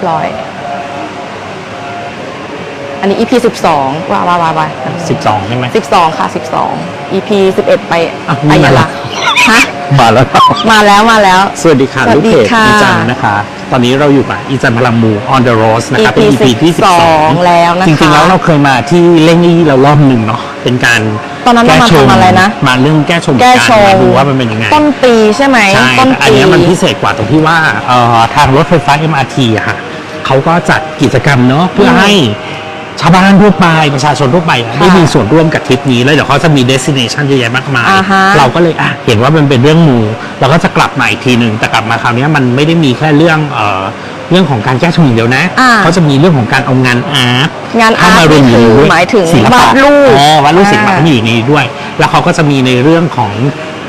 บร้อย อันนี้ EP สิบสองว้าวว้าวว้าวว้าวสิบสองใช่ไหมสิบสองค่ะสิบสอง EP สิบเอ็ดไปอะไปนี่ยะมาลาฮะมาแล้วมาแล้วมาแล้ว สวัสดีค่ะสวัลูสกดีเพจค่ะอีจันนะคะ ตอนนี้เราอยู่กับอีจันพลังมู on the road นะครับเป็น EP EP ที่12แล้วนะคะจริงๆแล้วเราเคยมาที่เล่งอี้เรารอบหนึ่งเนาะเป็นการตอนนั้นเรามาแก้ชทำอะไรนะ มาเรื่องแก้ชมแก้ชการมมาดูว่ามันเป็นยังไง ต้นปีใช่ไหมใช่ต้นแต่อันปีเนี้ยมันพิเศษกว่าตรงที่ว่าเอ่อทางรถไฟฟ้า MRT อะค่ะ เขาก็จัดกิจกรรมเนาะเพื่อให้ชาวบ้านทั่วไปประชาชนทั่วไปอะได้มีส่วนร่วมกับทริปนี้แล้วเดี๋ยวเขาจะมี destination เยอะแยะมากมายอ่าฮะ เราก็เลยอะเห็นว่ามันเป็นเรื่องมูเราก็จะกลับมาอีกทีหนึ่งแต่กลับมาคราวเนี้ยมันไม่ได้มีแค่เรื่องเอ่อเรื่องของการแก้ชงอย่างเดียวนะอ่า เขาจะมีเรื่องของการเอางานอาร์ต งานอาร์ตเข้มารวมอยู่ในนี้ด้วยหมายถึงศิลปะวาดรูป อ๋อวาดรูปศิลปะอ่าเขามีอยู่ในนี้ด้วย แล้วเขาก็จะมีในเรื่องของ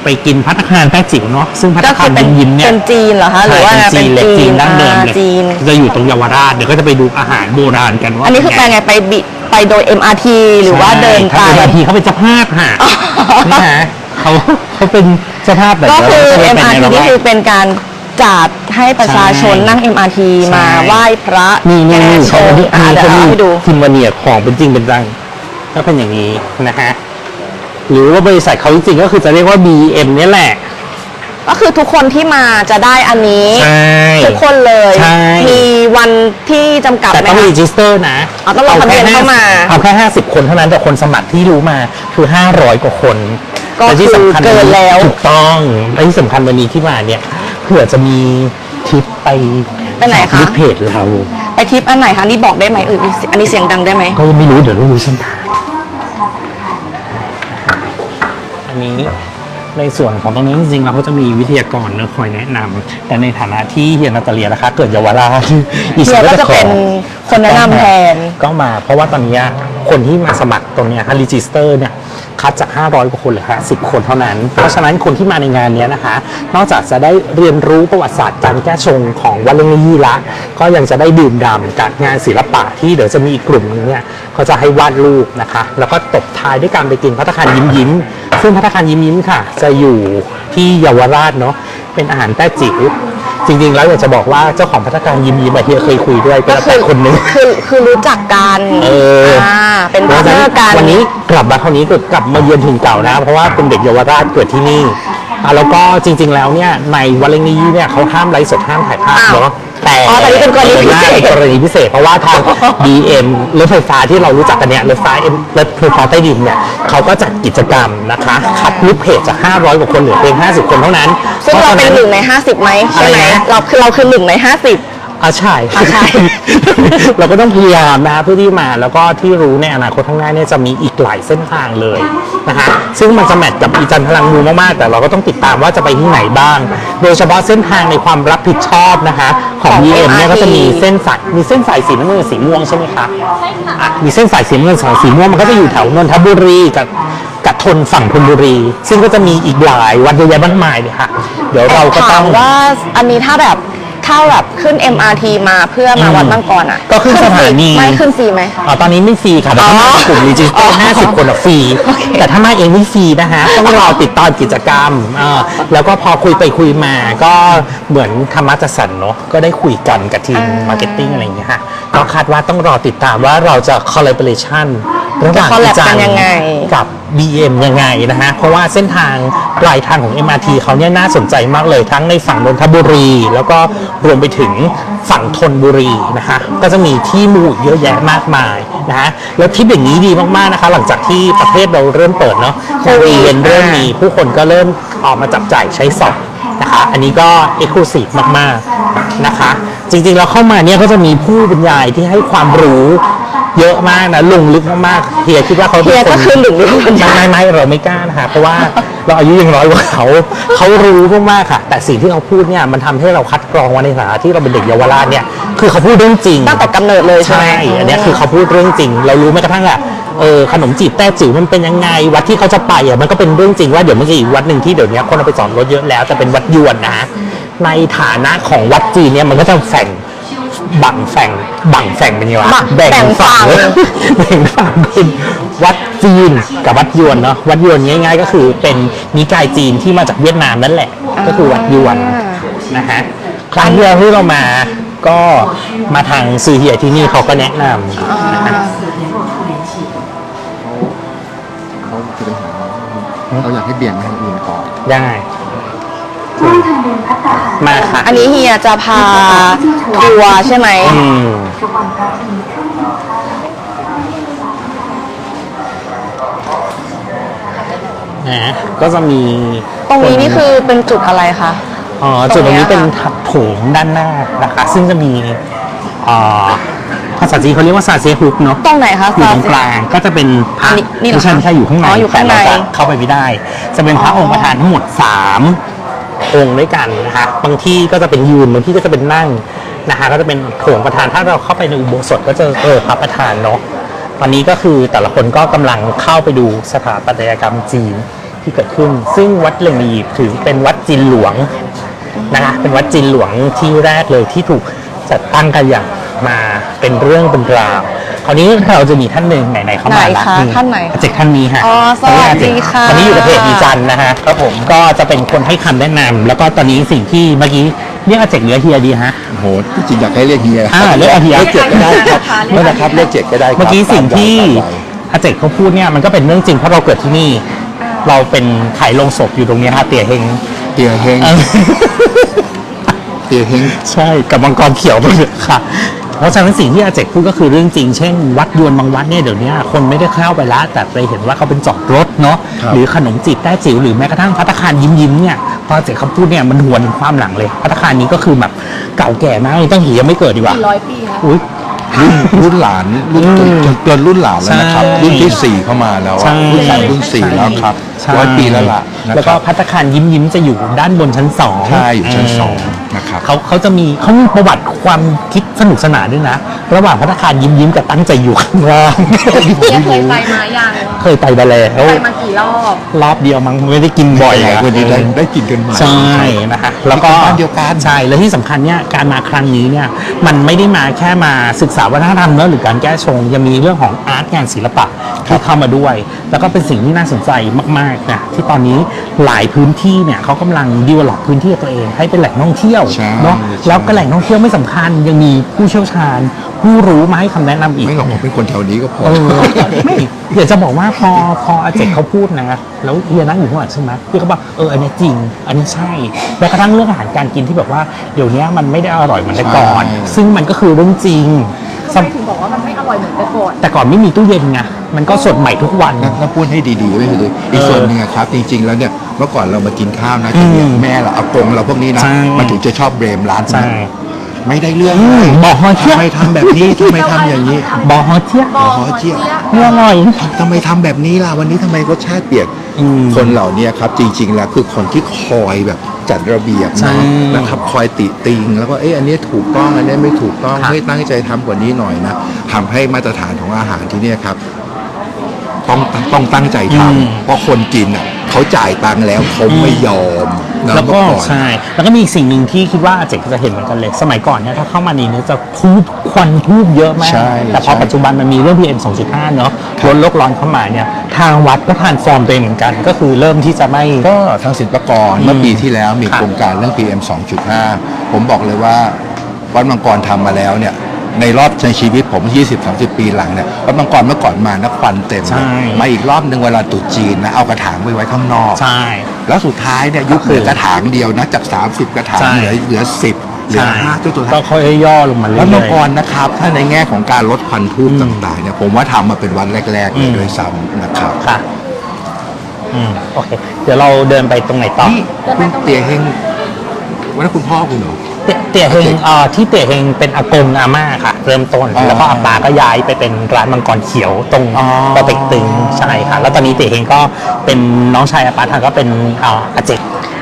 ไปกินพัตตาคารแต้จิ๋วเนาะซึ่งพัตก็ตาคืคารอเป็นยิ้มๆเนี่ย เป็นจีนเหรอคะหรือว่าใช่เป็นจีนเหล็กจีนดั้งเดิมอ่าเลยจีน จะอยู่ตรงเยาวราชเดี๋ยวก็จะไปดูอาหารโบราณกันว่าอันนี้คือไปไงไปบิไปโดย MRT หรือว่าเดินไปใช่ถ้าเป็นทีเขาเป็นเจ้าภาพค่ะนี่ฮะเขาเขาเป็นเจ้าภาพแบบก็คือเดี๋ยวเราจะไป MRT ในระแวนี่กคือเป็นการจัดให้ประชาชนใช่นั่ง MRT ใช่ มาไหว้พระนี่นี่แก้นี่ชเขางที่อันอะนี้เดี๋ยวเขาเอามีให้ดูทิมวาเนียของเป็นจริงเป็นจังก็เป็นอย่างนี้นะฮะ หรือว่าบริษัทเขาจริงๆก็คือจะเรียกว่า BM เนี่ยแหละ ก็คือทุกคนที่มาจะได้อันนี้ ใช่ ทุกคนเลย ใช่ มีวันที่จำกัดแต่ไหมต้องคะ รีจิสเตอร์นะอ๋อต้องลงทะเบียนเข้ามาเอาแค่ 50 คนเท่านั้นแต่คนสมัครที่รู้มาคือ 500 กว่าคนก็แต่ที่สำคัญคือเกินแล้ว ถูกต้องและที่สำคัญวันนี้ที่มาเนี่ยเผื่อจะมีทริปไปไปไหนคะ ลิเพจเรา ไปทริปอันไหนคะ นี่บอกได้ไหมเอออันนี้เสียงดังได้ไหมก็ยังไม่รู้เดี๋ยวต้องรู้เส้นทาง อันนี้ในส่วนของตรงนี้จริงๆเราก็จะมีวิทยากรเนอะคอยแนะนำแต่ในฐานะที่เฮียนาตาเลียนะคะ เกิดเยาวราชอีเฮียก็จะเป็นคนแนะนำแทน ก็มาเพราะว่าตอนนี้คนที่มาสมัครตรงเนี้ยฮะรีจิสเตอร์เนี่ยคัดจาก 500 กว่าคนเหลือ10 คนเท่านั้น เพราะฉะนั้นคนที่มาในงานเนี้ยนะคะ นอกจากจะได้เรียนรู้ประวัติศาสตร์การแก้ชงของวัดเลงยี่ละ ก็ยังจะได้ดื่มด่ำกับงานศิลปะที่เดี๋ยวจะมีอีกกลุ่มหนึงเนี่ย เขาจะให้วาดรูปนะคะ แล้วก็ตบท้ายด้วยการไปกินพัตตาคารยิ้มยิ้มๆซึ่งพัตตาคารยิ้มยิ้มๆค่ะ จะอยู่ที่เยาวราชเนาะเป็นอาหารแต้จิ๋วจริงๆ แล้วอยากจะบอกว่าเจ้าของพัตตาคารยิ้มยิ้มๆอะเฮียเคยคุยด้วยเป็นก็อาแปะคนหนึงคือคือรู้จักกันเอออ่เป็นพาร์ทเนอร์กันวันนี้กลับมาคราวนี้ก็กลับมาเยือนถิ่นเก่านะ เพราะว่าเป็นเด็กเยาวราชเกิดที่นี่อะแล้วก็จริง ๆ แล้วเนี่ยในวันเลงนี้เนี่ยเขาห้ามไลฟ์สดห้ามถ่ายภาพอ้าวเนาะ แต่อ๋อแต่นี่เป็นกรณีพิเศษเป็นกรณีพิเศษเพราะว่าทาง BM รถไฟฟ้าที่เรารู้จักกันเนี่ยรถไฟฟ้ารถไฟฟ้าใต้ดินเนี่ยเขาก็จัดกิจกรรมนะคะคัดลูกเพจจาก 500 กว่าคนเหลือเพียง 50 คนเท่านั้นซึ่งเราเป็นหนึ่งในห้าสิบไหมใช่ไหมอะไรนะเราคือเราคือหนึ่งในห้าสิบ อ่าใช่อ่าใช่ เราก็ต้องพยายามนะเพื่อที่มาแล้วก็ที่รู้ในอนาคตข้างหน้าเนี่ยจะมีอีกหลายเส้นทางเลยนะคะซึ่งมันจะแมทกับอีจันทร์พลังมูมากๆ แต่เราก็ต้องติดตามว่าจะไปที่ไหนบ้าง โดยเฉพาะเส้นทางในความรับผิดชอบนะคะ ของ ของ BM เนี่ย MRT ก็จะมีเส้นสายมีเส้นสายสีน้ำเงินกับสีม่วงใช่ไหมคะใช่ค่ะ มีเส้นสายสีน้ำเงินสองสีม่วงมันก็จะอยู่แถวนนทบุรีกับกับทนฝั่งธนบุรี ซึ่งก็จะมีอีกหลายวันเยอะแยะมากมายเลยค่ะ เดี๋ยวเราก็ต้ถาองมว่าอันนี้ถ้าแบบถ้าแบบขึ้น MRT มาเพื่อมาอืมวัดบางกรอะก็ขึ้นสถานี ไม่ขึ้นฟรีไหมอ๋อตอนนี้ไม่ฟรีค่ะแต่ถ้ามาอ๋อกลุ่มรีจิสเตออ๋ร์อ50 คนอะฟรีโอเคแต่ถ้ามาเองไม่ฟรีนะฮะต้องรอติดตามกิจกรรมอ่าแล้วก็พอคุยไปคุยมาก็เหมือนธรรมะจัดสรรเนาะก็ได้คุยกันกับทีมมาร์เก็ตติ้งอะไรอย่างเงี้ยค่ะก็คาดว่าต้องรอติดตามว่าเราจะคอล l a b o r a t i o n ระหว่างจะ collab อีจักันยังไง กับ BM ยังไงนะฮะ เพราะว่าเส้นทางปลายทางของ MRT เขาเนี่ยน่าสนใจมากเลยทั้งในฝั่งนนทบุรี แล้วก็รวมไปถึงฝั่งธนบุรีนะคะก็จะมีที่มูอีกเยอะแยะมากมายนะฮะ แล้วทริปอย่างนี้ดีมากๆนะคะ หลังจากที่ประเทศเราเริ่มเปิดเนาะโควิดอีเวนเริ่มมีผู้คนก็เริ่มออกมาจับจ่ายใช้สอยนะคะอันนี้ก็เอกลูซีฟมาก ๆ นะคะ จริงๆ เราเข้ามาเนี่ยก็จะมีผู้บรรยายที่ให้ความรู้ เยอะมากนะลงลึกมากๆเฮียคิดว่าเขาป็เฮียก็คือหนึ่งในผู้บรรยายไม่ไม่ไม่เราไม่กล้านะคะเพราะว่าเราอายุยังน้อยกว่าเขาเขารู้มากๆค่ะ แต่สิ่งที่เขาพูดเนี่ยมันทำให้เราคัดกรองมาในฐานะที่เราเป็นเด็กเยาวราชเนี่ยคือเขาพูดเรื่องจริง ตั้งแต่กำเนิดเลยใช่ไหม ใช่อันเนี้ยคือเขาพูดเรื่องจริง เรารู้แม้กระทั่งอะเออขนมจีบแต้จิ๋วมันเป็นยังไง วัดที่เขาจะไปอะมันก็เป็นเรื่องจริงว่าเดี๋ยวมันจะอีกวัดหนึ่งที่เดี๋ยวนี้คนเอาไปสอนรถเยอะแล้วแต่เป็นวัดยวนนะ ในฐานะของวัดจีนเนี่ยมันก็จะแฝง บังแฝงบังแฝงเป็นยังไงวะบังแบ่งฝั่ง แบ่งฝั่งเป็นวัดจีนกับวัดยวนเนาะวัดยวนง่าย ๆ ก็คือเป็นนิกายจีนที่มาจากเวียดนามนั่นแหละ ก็คือวัดยวน นะฮะครั้งที่แล้วที่เรามาก็มาทางซื้อเฮียที่นี่เขาก็แนะนำนะฮะเขาคือปัญหาเราอยากให้เบี่ยงไปทางอื่นก่อน ได้ มาค่ะ อันนี้เฮียจะพา ทัวร์ใช่ไหม อืมนะก็จะมีตรงนี้นี่คือเป็นจุดอะไรคะ อ๋อจุดตรงนี้เป็นถับโถงด้านหน้านะคะ ซึ่งจะมีอ่าภาษาจีนเขาเรียกว่าซาเซฮุกเนาะตรงไหนคะอยู่ตรงกลางก็จะเป็นพระนี่นี่เหรอไม่ใช่ไม่ใช่อยู่ข้างในอ๋ออยู่ข้างในแต่เรจะเข้าไปไม่ได้ จะเป็นพระอ๋อองค์ประธานทั้งหมดสามองค์ด้วยกันนะคะบางที่ก็จะเป็นยืนบางที่ก็จะเป็นนั่ง นะคะก็จะเป็นโถงประธานถ้าเราเข้าไปในอุโบสถก็จะเออพระประธานเนาะตอนนี้ก็คือแต่ละคนก็กำลังเข้าไปดูสถาปัตยกรรมจีนที่เกิดขึ้น ซึ่งวัดเลงนีถือเป็นวัดจีนหลวงนะคะเป็นวัดจีนหลวงที่แรกเลยที่ถูกจัดตั้งกันอย่างมาเป็นเรื่องเป็นราว คราวนี้เราจะมีท่านหนึ่งไหนๆเข้ามาไหนละคะนี่ท่านไหนอาเจกท่านนี้ฮะอ๋อสวัสดีค่ะ ตอนนี้อยู่กับเพจอีจันนะฮะครับผมก็จะเป็นคนให้คำแนะนำแล้วก็ตอนนี้สิ่งที่เมื่อกี้เรียกอาเจกเหลือเฮียดีฮะ โหจริงๆอยากให้เรียกเฮียอ่าเรียกเฮียเรียกเจ็ดก็ได้ครับไม่นะครับเรียกเจ็ดก็ได้ครับเมื่อกี้สิ่งที่ตามใจอาเจกเขาพูดเนี่ยมันก็เป็นเรื่องจริงเพราะเราเกิดที่นี่ เราเป็นขายลงศพอยู่ตรงเนี้ยฮะเตี่ยเฮงเตียเฮงเออ เตียเฮง ใช่กับมังกรเขียวไปเลยค่ะ เพราะฉะนั้นสิ่งที่อาเจกพูดก็คือเรื่องจริง เช่น วัดยวนบางวัดเนี่ยเดี๋ยวนี้คนไม่ได้เข้าไปละแต่ไปเห็นว่าเขาเป็นจอดรถเนาะหรือขนมจีบแต้จิ๋วหรือแม้กระทั่งพัตตาคารยิ้มยิ้มๆเนี่ยพออาเจกเขาพูดเนี่ยมันหวนถึงความหลังเลยพัตตาคารนี้ก็คือแบบเก่าแก่มากเลยตั้งหียังไม่เกิดดีกว่าร้อยปีคะอุ้ยรุ่นรุ่นหลานรุ่นอืมจนเกินรุ่นหลานแล้วนะครับใช่รุ่นที่สี่เข้ามาแล้วอะใช่รุ่นสามรุ่นสี่แล้วครับ ใช่ร้อยปีแล้วล่ะนะแล้วคก็รับพัตตาคารยิ้มยิ้มๆจะอยู่ด้านบนชั้นสองใช่อยู่ชั้นสองเนะครับ เขาเขาจะมีเขามีประวัติความคิดสนุกสนานด้วยนะ ระหว่างพัตตาคารยิ้มยิ้มๆกับตั้งใจอยู่ข้างล่าง เฮียเคยไปมายังเคยไปมาแล้ว ไปมากี่รอบ รอบเดียวมั้งไม่ได้กินบ่อยหลายอะคนนี้ได้ได้กินกันใหม่ ใช่นะคะแล้วก็บ้านเดียวกัน ใช่แล้วที่สำคัญเนี่ยการมาครั้งนี้เนี่ยมันไม่ได้มาแค่มาศึกษาวัฒนธรรมเนอะหรือการแก้ชงยังมีเรื่องของอาร์ตงานศิลปะที่เข้ามาด้วย แล้วก็เป็นสิ่งที่น่าสนใจมากๆนะที่ตอนนี้หลายพื้นที่เนี่ยเขากำลังดีวล็อปพื้นที่ของตัวเอง ให้เป็นแหล่งท่องเที่ยวใช่เนาะใช่แล้วก็แหล่งท่องเที่ยวไม่สำคัญยังมีผู้เชี่ยวชาญ ผู้รู้มาให้คำแนะนำอีกไม่หรอกผมเป็นคนแถวนี้ก็พอเออไม่เดี๋ยวจะบอกว่าพอพออาเจกเขาพูดนะแล้วเฮียนั่งอยู่ข้างหลังใช่ไหมพี่เขาบอกเอออันนี้จริง อันนี้ใช่แม้กระทั่งเรื่องอาหารการกินที่แบบว่าเดี๋ยวนี้มันไม่ได้อร่อยเหมือนแต่ก่อนใช่ซึ่งมันก็คือเรื่องจริงสมถึงบอกว่ามันไม่ อร่อยเหมือนแต่ก่อน แต่ก่อนไม่มีตู้เย็นไงมันก็สดใหม่ทุกวันถ้าพูดให้ดีๆไว้เลยอีกส่วนหนึ่งอะครับ จริง ๆ แล้วเนี่ยเมื่อก่อนเรามากินข้าวนะจะมีอืมแม่เราอากงเราพวกนี้นะใช่ มันถึงจะชอบเบรมร้านใช่นี้ ไม่ได้เรื่องอืเลมยบอกฮอเทียทำไมทำแบบนี้ทำไมทำอย่างนี้ บอฮอเทียขอเจี๊ยบไม่อร่อยทำไมทำแบบนี้ล่ะวันนี้ทำไมรสชาติเปลี่ยนอืมคนเหล่านี้ครับจริง ๆ แล้วคือคนที่คอยแบบจัดระเบียบใช่นะนะครับคอยติติง แล้วก็เอ๊ะอันนี้ถูกต้องอันนี้ไม่ถูกต้องครับเฮ้ยตั้งใจทำกว่านี้หน่อยนะทำให้มาตรฐานของอาหารที่เนี่ยครับ ต้องต้องตั้งใจทอืมำเพราะคนกินอะ เขาจ่ายตังค์แล้วเขาไม่ยอมนะแล้วก็เมื่ออน ใช่แล้วก็มีอีกสิ่งหนึ่งที่คิดว่าอาเจกจะเห็นเหมือนกันเลย สมัยก่อนเนี่ยถ้าเข้ามานี่เนี่ยจะทูบควันทูบเยอะมาก ใช่แต่พอใช่ปัจจุบันมันมีเรื่อง PM 2.5 เนอะลดโลกร้อนเข้ามาเนี่ยทางวัดก็ทานฟอร์มตัวเองเหมือนกัน ก็คือเริ่มที่จะไม่ ก็ทางศิลปากรเมื่อปีที่แล้วมีครับโครงการเรื่อง PM 2.5 ผมบอกเลยว่าวัดมังกรทำมาแล้วเนี่ย ในรอบในชีวิตผม 20-30 ปีหลังเนี่ยวัดมังกรเมื่อก่อนมานะควันเต็มเลยใช่ มาอีกรอบหนึ่งเวลาตรุษจีนนะเอากระถางไปไว้ข้างนอก ใช่ แล้วสุดท้ายเนี่ยยุบก็คือเหลือกระถางเดียวนะจาก 30 กระถางใช่ เหลือเหลือ 10เหลือใช่ห้าจนสุดก็ท้ายค่อยย่อลงมาเรื่วัดมังอย กรนะครับ ถ้าในแง่ของการลดควันทูบอืมต่างๆเนี่ยผมว่าทำมาเป็นวันแรกๆเลยอืมด้วยซ้ำนะครับๆค่ะ อืม โอเค เดี๋ยวเราเดินไปตรงไหนต่อ นี่คุณเตี๋ยเฮงวันนั้นคุณพ่อคุณเหรอ เตี๋ยเตี๋ยเฮงเอ่อที่เตี๋ยเฮงเป็นอากงอาม่าค่ะ เริ่มต้น อ๋อแล้วก็อาปาก็ย้ายไปเป็นร้านมังกรเขียวตรงอ๋อ ปอเต็กตึงใช่ค่ะ แล้วตอนนี้เตี๋ยเฮงก็เป็นน้องชายอาปาทางก็เป็นเอ่ออาเจก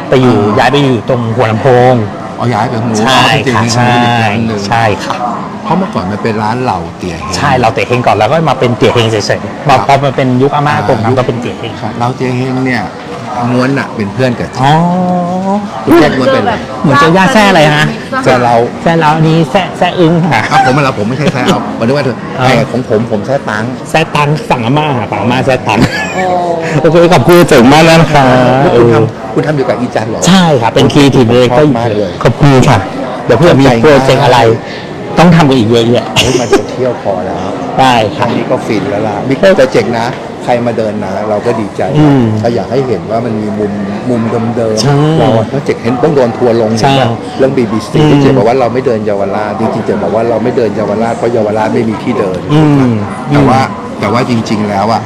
ไปอยู่ย้ายไปอยู่ตรงหัวลำโพงเอาย้ายไปของหนูใช่เอาจริงค่ะๆนี่ใช่คืออีกร้านหนึ่งใช่ค่ะ เพราะเมื่อก่อนมันเป็นร้านเหล่าเตี๋ยเฮง ใช่เราเตี๋ยเฮงก่อนแล้วก็มาเป็นเตี๋ยเฮงเฉยๆพอครับ พอมาเป็นยุคอาม่าอากงเราก็เป็นเตี๋ยเฮง ครับเราเตี๋ยเฮงเนี่ย ม้วนอะเป็นเพื่อนกับอ๋อคุณแจ็คม้วนเป็นอะไรเหมือนเจอย่าแซ่อะไรฮะแต่เราแซ่เราอันนี้แซ่แซ่อึ้งค่ะเอาผมมาแล้วผมไม่ใช่แซ่เอาวันนี้ว่าเถอะเอาไอ้ของผมผมแซ่ตังค์แซ่ตังสั่งอาม่าสั่งอาม่าแซ่ตังโอเคขอบคุณเจ๋งมากแล้วนะคะแล้วเอคุณอทำคุณทำอยู่กับอีจันเหรอใช่ครับเป็นครีเอทีฟเลยก็ชอบมากเลยขอบคุณค่ะเดี๋ยวเพื่อมีโปรเจกต์อะไรต้องทำกันอีกเยอะแยะเฮ้ยมันจะเที่ยวพอแล้วได้คค่ะรั้งนี้ก็ฟินแล้วล่ะบิ๊กโปรเจกต์นะใค รมาเดินนะเราก็ดีใจอืมถ้าอยากให้เห็นว่ามันมีมุมมุมเดิมใช่ๆเราโปรเจกต์เห็นต้องโดนทัวร์ลงใช่เห็นป่ะเรื่อง BBC อืม ที่เจบอกว่าเราไม่เดินเยาวราชจริงๆเจบอกว่าเราไม่เดินเยาวราชเพราะเยาวราชไม่มีที่เดิน อืม แต่ว่าแต่ว่าจริง ๆ แล้วอะ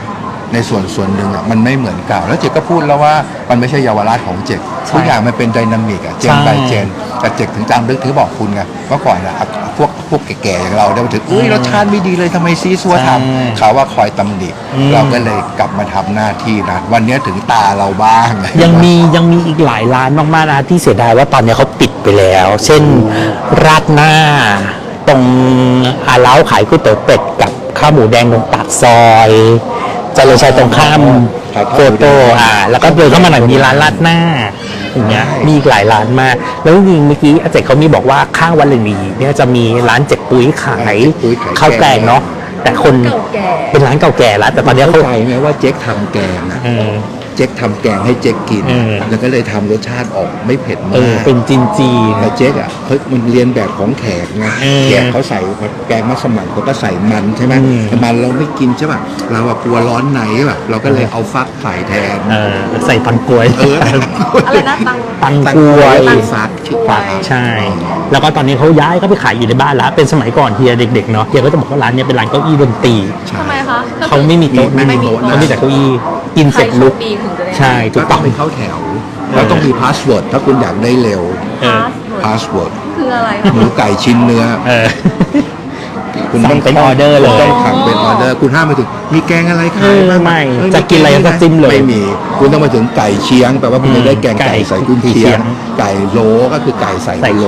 ในส่วนส่วนหนึ่งอะมันไม่เหมือนเก่า แล้วเจกก็พูดแล้วว่ามันไม่ใช่เยาวราชของเจกใช่ทุกอย่างมันเป็นไดนามิกอะเจนใช่ไปเจนแต่เจกถึงจำลึกถึงบอกคุณไงเมื่อก่อนอะพวกพวกแก่ๆอย่างเราได้มาถึงอุ้ยรสชาติไม่ดีเลยทำไมซีซัวทใช่ำเขาว่าคอยตำหนิอืมเราก็เลยกลับมาทำหน้าที่นะวันนี้ถึงตาเราบ้าง ยังมียังมีอีกหลายร้านมากๆนะที่เสียดายว่าตอนนี้เขาปิดไปแล้ว เช่นราดหน้า ตรงอาเล้าขายก๋วยเตี๋ยวเป็ดกับข้าวหมูแดงตรงปากซอย เจริญชัยตรงข้ามขายข้าวโฟหมูแดงโต้อ่า แล้วก็เดินเข้ามาหน่อยมีร้านราดหน้าอย่างเงี้ยใช่มีอีกหลายร้านมาก แล้วจริงๆเมื่อกี้อาเจกเขามีบอกว่าข้างวันเลนีเนี่ยจะมีร้านเจ็กปุ้ยขายเจ๊ปุ้ยขาย ข้าวแกงเนาะแต่คนเป็นร้านเก่าแก่แล้วแต่ตอนนี้เข้าเขาใจไหมว่าเจ๊กทำแกงอะเออ เจ๊กทำแกงให้เจ๊กกิน เออ แล้วก็เลยทำรสชาติออกไม่เผ็ดเอมาอก เป็นจีนจีน แต่เจ๊กอะเฮ้ยมันเรียนแบบของแขกไงเออแขกเขาใส่แกงมัสมั่นเขาก็ใส่มันใช่ไหมอืม แต่มันเราไม่กินใช่ป่ะเราอะกลัวร้อนในแบบเราก็เลยเอาฟักใส่แทน เออใส่ตังกล้วยเออ อะไรนะตัง ตังกล้วย ตังฟักชื่อฟัก ใช่ แล้วก็ตอนนี้เขาย้ายก็ไปขายอยู่ในบ้านแล้ว เป็นสมัยก่อนเฮียเด็กๆเนาะ เฮียก็จะบอกว่าร้านเนี้ยเป็นร้านเก้าอี้ดนตรี ทำไมคะ เขาไม่มีโต๊ะไม่นั่งมีโต๊ะนั่งเขามีแต่เก้าอี้ กินเสร็จลุกปีถึงจะได้ใช่ถูก็กต้ต้อองงไปเข้าแถว แล้วต้องมีพาสเวิร์ดถ้าคุณอยากได้เร็วเออ พาสเวิร์ดคืออะไรหมูไก่ชิ้นเนื้อ เออ คุณต้องสั่งเป็นออเดอร์เลยต้องสั่งเป็นออเดอร์ คุณห้ามไปถึง มีแกงอะไรขายบ้างไม่เอ้ยจะกินอะไรก็จิ้มเลยไม่มี คุณต้องมาถึงไก่เชียงแปลว่าคุณอืมจะได้แกงไก่ไก่ใส่กุนเชีเชียยงงไก่โลก็คือไก่ใส่ใส่ โล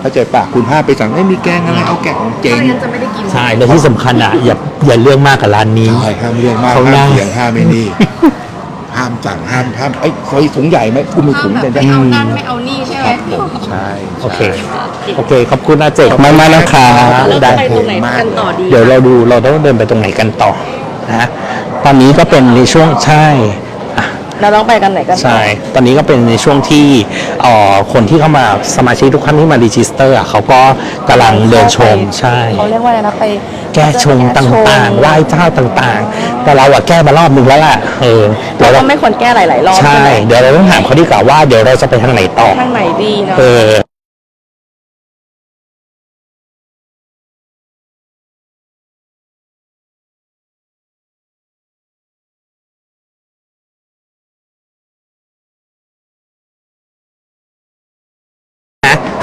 เข้าใจปะคุณห้ามไปสั่งไม่มีแกงอะไรเอาแกงเจ๋งไม่งั้นจะไม่ได้กินใช่แล้วที่สำคัญอะอย่าอย่าเรื่องมากกับร้านนี้ ใช่ห้ามเรื่องมากเขาห้ามนั่งเสียงห้ามไม่นี่ห้าม สั่งห้ามห้ามเอ้ยซอยถุงใหญ่ไหมกูมีถุงแต่จะไม่เอานั่นไม่เอานี่ใช่ไหมใช่โอเค โอเค ขอบคุณอาเจกมากมากๆนะคะแล้วได้ ไปตรงไหนกันต่อดี เดี๋ยวเราดูเราต้องเดินไปตรงไหนกันต่อนะ ตอนนี้ก็เป็นในช่วงใช่อะ เราต้องไปกันไหนกันต่อ ใช่ ตอนนี้ก็เป็นในช่วงที่เอ่อคนที่เข้ามาสมาชิกทุกท่านที่มารีจิสเตอร์อะเขาก็กำลังเดินชมใช่ เขาเรียกว่าอะไรนะไปแก้ชงต่างๆไหว้เจ้าต่างๆ แต่เราอะแก้มารอบนึงแล้วล่ะเออเดี๋ยวเราเราก็ไม่ควรแก้หลายๆรอบใช่ใช่ ไหมเดี๋ยวเราต้องถามเขาดีกว่าว่าเดี๋ยวเราจะไปทางไหนต่อทางไหนดีเนาะ เออ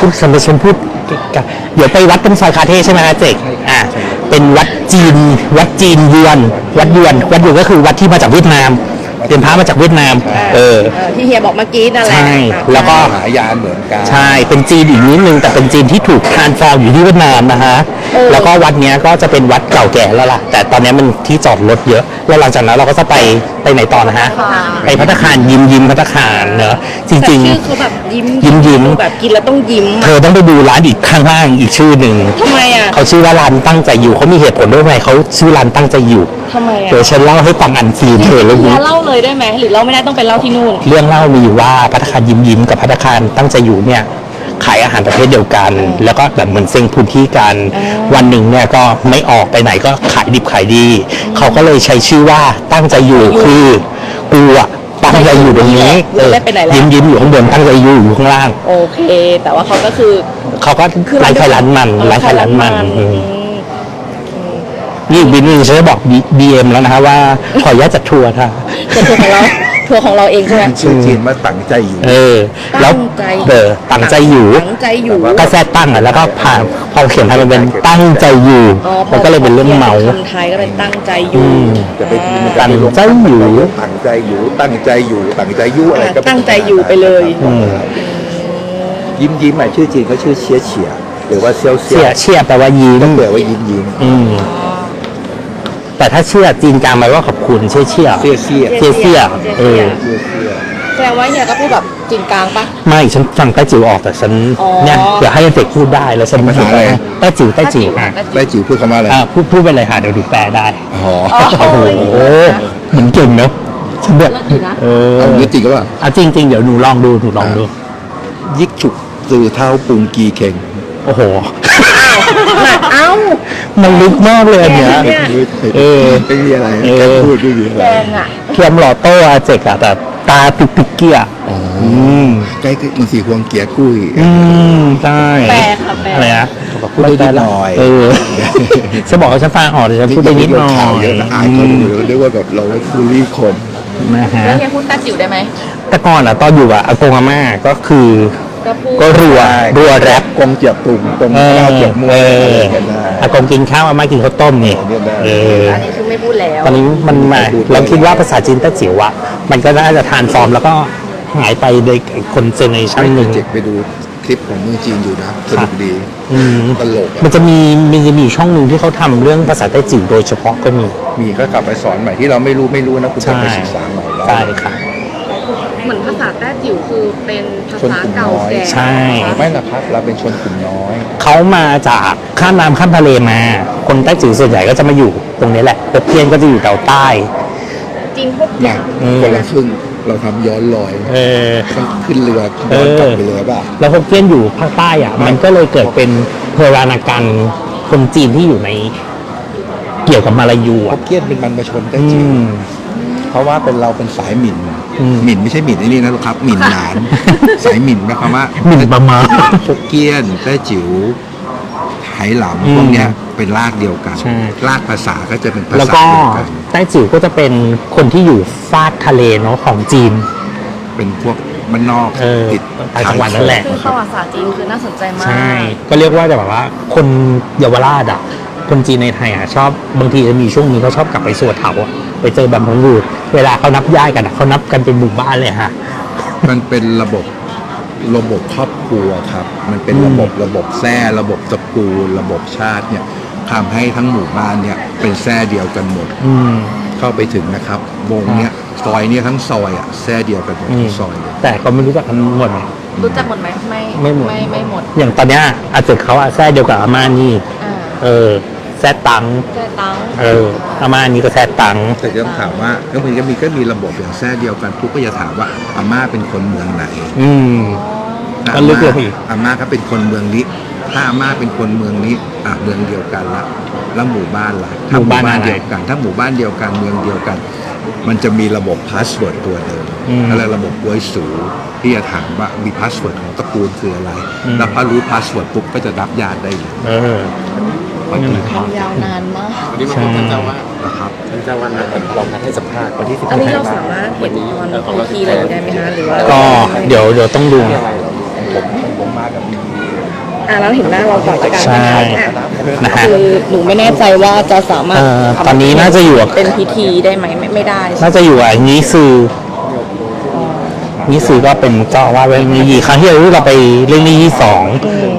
คุณสมบัติชมพูดกับเดี๋ยวไปวัดเป็นซอยคาเท่ใช่ไหมฮะเจกอ่าเป็นวัดจีน วัดจีนยวน วัดยวน วัดยวนก็คือวัดที่มาจากเวียดนาม เป็นพระมาจากเวียดนาม เออ เออที่เฮียบอกเมื่อกี้นั่นแหละใช่ แล้วก็ หายานเหมือนกันใช่ เป็นจีนอีกนิดนึง แต่เป็นจีนที่ถูกทรานส์ฟอร์มอยู่ที่เวียดนามนะฮะ แล้วก็วัดเนี้ยก็จะเป็นวัดเก่าแก่แล้วล่ะ แต่ตอนเนี้ยมันที่จอดรถเยอะ แล้วหลังจากนั้นเราก็จะไปไปไหนต่อนะฮะ ไปพัตตาคารยิ้มยิ้มพัตตาคารเนอะจแต่ริง ชื่อเขาแบบยิ้มยิ้มยิ้ม ดูแบบกินแล้วต้องยิ้มๆ เธอต้องไปดูร้านอีกข้างล่างอีกชื่อหนึ่ง ทำไมอะเขาชื่อว่าร้านตั้งใจอยู่เขามีเหตุผลด้วยไหมเขาชื่อร้านตั้งใจอยู่ทำไมอะเดี๋ยวฉันเล่าให้ฟังอันซีนเธอแล้วเฮีรู้ยเล่าเลยได้ไหมหรือเล่าไม่ได้ต้องไปเล่าที่นู่น เรื่องเล่ามีอยู่ว่าพัตตาคารยิ้มยิ้มกับพัตตาคารตั้งใจอยู่เนี่ยขายอาหารประเภทเดียวกัน แล้วก็แบบเหมือนเซ็งพื้นที่กัน วันหนึ่งเนี่ยก็ไม่ออกไปไหนก็ขายดิบขายดี เขาก็เลยใช้ชื่อว่าตั้งใจอยู่คือกูอะตั้งใจอยู่ตรงนี้ไม่ได้ไปไหนแล้วยิ้มยิ้มอยู่ข้างบนตั้งใจอยู่อยู่ข้างล่าง โอเค แต่ว่าเขาก็คือ เขาก็ร้านขายร้านมันร้านขายร้านมันอืมอืม นี่อีกบินหนึงฉันจะบอกบีเอ็มแล้วนะฮะว่าขออนุญาตจัดทัวร์ค่ะแต่ทัวร์ของเราทัวร์ของเราเองใช่ไหม ชื่อจีนว่าตั้งใจอยู่ เออ แล้วตั้งใจ เออตั้งใจอยู่ตั้งใจอยู่ ก็แทรกตั้งอะแล้วก็ผ่านพอเขียนให้มันเป็นตั้งใจอยู่ อ๋อพอมันก็เลยเป็นเรื่องเมา คำไทยก็เป็นตั้งใจอยู่อืม จะไปมันตั้จะงไปลงใจอยู่ ตั้งใจอยู่ ตั้งใจอยู่ ตั้งใจอยู่อะไรก็ตั้งใจอยู่ไปเลย อืมยิ้มยิ้มอะชื่อจีนเขาชื่อเชียเฉียหรือว่าเซียวเซีเชี่ยยเชี่ยแปลว่ายิ้มต้องเปลว่ายิ้มยิ้มอืม แต่ถ้าเชื่อจีนกลางหมายว่าขอบคุณเชี่ยเชี่ยเซียเซียเชี่ยเชี่ยเออเซียเซียแสดงว่าเฮียก็พูดแบบจีนกลางปะ ไม่ฉันฟังใต้จิ๋วออกแต่ฉันอ๋อ เนี่ยเดี๋ยวให้เด็กพูดได้แล้วฉันภาษาอะไร ใต้จิ๋วใต้จิ๋วอะได้จิ๋วพูดคำว่าอะไรอ่าพูดพูดไปเลยค่ะเดี๋ยวดูแปลได้อ๋อโอ้โหเหมือนเก่งเนอะฉันแบบเออเอาเนื้อจริงก็ว่าเอาจริงๆเดี๋ยวหนูลองดูหนูลองดู ยิกฉุกสื่อเท่าปุงกีเข่งโอ้โหเอ้า มันลึกมากเลยอันเนี้ยเนี่ยเออไม่มีอะไรเออแค่พูดไม่มีอะไรแดงอะ เทียมหล่อโต้อาเจกอะแต่ตาติดติกเกียอ๋อมใกล้คือมันสีควงเกียร์กุ้ย อืมใช่แปลค่ะแปล อะไรนะบอกพูดได้นิดหน่อย เออฉันบอกว่าฉันฟังออกแต่ฉันพูดได้นิดหน่อข่าวยเยอะนะอายเขาดูเรียกว่าแบบเราคูลี่คน นะฮะ แล้วเฮียพูดตาจิ๋วได้ไหม แต่ก่อนอะตอนอยู่อะอากงอาม่าก็คือ ก็พูดก็รัวรัวแรปกงเจียบตุ่มตรงเออข้าวเจียบมวเอยอะไรออย่างเงี้ยได้ อากงกินข้าวอาม่ากินข้าวต้มนี่เนี่ยได้ เอออันนี้คือไม่พูดแล้ว ตอนนี้มันมาเราคิดว่าภาษาจีนแต้จิ๋วอะมันก็น่าจะทานฟอร์มแล้วก็หายไปในคนเจเนอเรชันหนึ่ง เจ็กไปดูคลิปของเมืองจีนอยู่นะสนุกดีอืม ตลกมัอะนจะมีมันจะมีช่องหนึ่งที่เขาทำเรื่องภาษาแต้จิ๋วโดยเฉพาะก็มี มีก็กลับไปสอนใหม่ที่เราไม่รู้ไม่รู้นะคุณใช่จะไปศึกษาใหม่แล้ว ใช่ค่ะเหมือนภาษาแต้จิ๋วคือ เป็นภาชนษากลุ่มเก่าน้อย แก่ใช่ ไม่นะครับ เราเป็นชนกลุ่มน้อย เขามาจากข้ามน้ำข้ามทะเลมา คนแต้จิ๋วส่วนใหญ่ก็จะมาอยู่ตรงนี้แหละพวกเพี้ยนก็จะอยู่แถวใต้ จีนพวกนะอืมคนละครึ่งเราทำย้อนลอยเออต้องขึ้นเรือย้อนกลับไปเลยป่ะ แล้วพวกเพี้ยนอยู่ภาคใต้อะ มันก็เลยเกิดเป็นเพรานากันคนจีนที่อยู่ใน เกี่ยวกับมาลายูพอะ บเกี้ยนเป็นบรรพชนแต้อืจิ๋วมเพราะว่าเป็นเราเป็นสายหมิ่น อืม หมิ่นไม่ใช่หมิ่นไอ้นี่นะลูกครับหมิ่นหนาน สายหมิ่นหมายความว่าหมิ่นประมาณพวกเกี้ยนแต้จิ๋วไหหลอืมำพวกเนี้ยเป็นรากเดียวกันใช่ รากภาษาก็จะเป็นภาแล้วษาก็เดียวกันใต้จิ๋วก็จะเป็นคนที่อยู่ฟากทะเลเนาะของจีน เป็นพวกมันนอกเออติดต่างจังหวัดนั่นแหละ คือประวัติศาสตร์จีนคือน่าสนใจมาก ใช่ ก็เรียกว่าจะแบบว่า คนเยาวราชอะ คนจีนในไทยอะชอบบางทีจะมีช่วงนี้เขาชอบกลับไปสวดเถาอะ ไปเจอบัมพงรูดเวลาเขานับญาติกันอะเขานับกันเป็นหมู่บ้านเลยฮะ มันเป็นระบบระบบครอบครัวครับ มันเป็นอืมระบบระบบแท้ระบบตระกูลระบบชาติเนี่ยทำให้ทั้งหมู่บ้านเนี่ยเป็นแท้เดียวกันหมดอืม เข้าไปถึงนะครับ วงเนี่ยซอยเนี่ยทั้งซอยอะแท้เดียวกันหมดอืมทั้งซอยเลย แต่ก็ไม่รู้จักกันหมดไหมรู้จักหมดไหมไม่ไม่หมด ไม่ไม่หมดอย่างตอนเนี้ยอาเจกเขาอะแซ่เดียวกับอาม่านี่ อ่า เออ แซ่ตังแจ้ตังเอออาม่านี่ก็แซ่ตังแต่จะต้องถามว่าก็มีก็มีก็มีระบบอย่างแท้เดียวกันทุกก็จะถามว่าอาม่าเป็นคนเมืองไหนอืมถ้าก็ลึกเลยพี่ อาม่าก็เป็นคนเมืองนี้ ถ้าอาม่าเป็นคนเมืองนี้อะเมืองเดียวกันละแล้วหมู่บ้านล่ะถ้าหมู่บ้านอะไรเดียวกัน ถ้าหมู่บ้านเดียวกันเมืองเดียวกัน มันจะมีระบบพาสเวิร์ดตัวเดิมอืมอะไรระบบกวยสูที่จะถามว่ามีพาสเวิร์ดของตระกูลคืออะไร อืม แล้วพอรู้พาสเวิร์ดปุ๊บก็จะนับญาติได้เลย เออ วันนี้ยาวนานมากวันนี้มาพบท่านเจ้าว่านะครับท่านเจ้าว่านะผมลองนัดให้สัมภาษณ์วันที่สิบอันนี้เราสามารถเห็นตอนทีอะไรอย่างนี้ได้ไหมคะหรือว่าก็เดี๋ยวเดี๋ยวต้องดูผมผมมากับมีอ่าเราเห็นหน้าเราก่อนละกันใช่อะนะฮะคือหนูไม่แน่ใจว่าจะสามารถเอ่อตอนนี้น่าจะอยู่กับเป็นพิธีได้ไหมไม่ไม่ได้ใช่ไหมน่าจะอยู่อะนี้ซื้อ นี้ซื้อก็เป็นเจ้าอาว่าสเรื่องนี้ยีครั้งที่เราเราไปเรื่องนี้สอง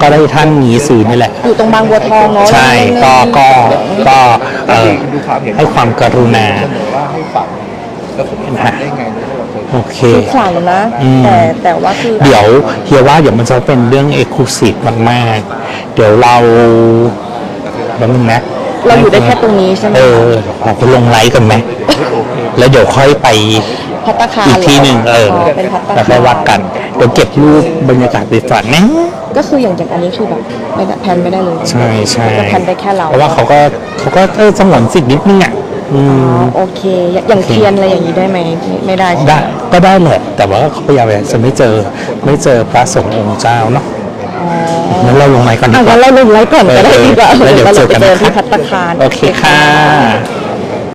ก็ได้ท่านนี้ซื้อนี่แหละ อยู่ตรงบางบัวทองเนาะใช่ก็ก็ก็เอ่อดูความเห็นให้ความกรุณาเสนอว่าให้ฝังแล้วผมฝังได้ไงไม่รู้ว่าเคยโอเคคือขลังนะอืมแต่แต่ว่าคือเดี๋ยวเฮียว่าเดี๋ยวมันจะเป็นเรื่องเอกลูซีฟมากๆ เดี๋ยวเราแป๊บนึงนะ เราอยู่ได้แค่ตรงนี้ใช่ไหมเออเราไปลงไลฟ์กันไหมแล้วเดี๋ยวค่อยไปพัตตาคารอีกที่หนึ่งเออเป็นพัตตาแล้วคารค่อยวัดกันเดี๋ยวเก็บรูปบรรยากาศไปฝากนะก็คืออย่างอย่างอันนี้คือแบบไม่ได้แพลนไม่ได้เลยใช่ใช่จะแพลนได้แค่เราเพราะว่าเขาก็เขาก็เออสงวนสิทธิ์นิดนึงอะอือ๋อมโอเค อย่างเทียนอะไรอย่างนี้ได้ไหมไม่ไม่ได้ใช่ไหมได้ก็ได้แหละแต่ว่าเขาพยายามจะไม่เจอไม่เจอพระสงฆ์องค์เจ้าเนาะอ๋อ งั้นเราลงไลฟ์กันดีอะกว่างั้นเราลงไว้ก่อนก็ได้ดีกว่าเออแล้วเดี๋ยวเจอกันเรานะไปเจอที่พัตตาคารโอเคค่ะ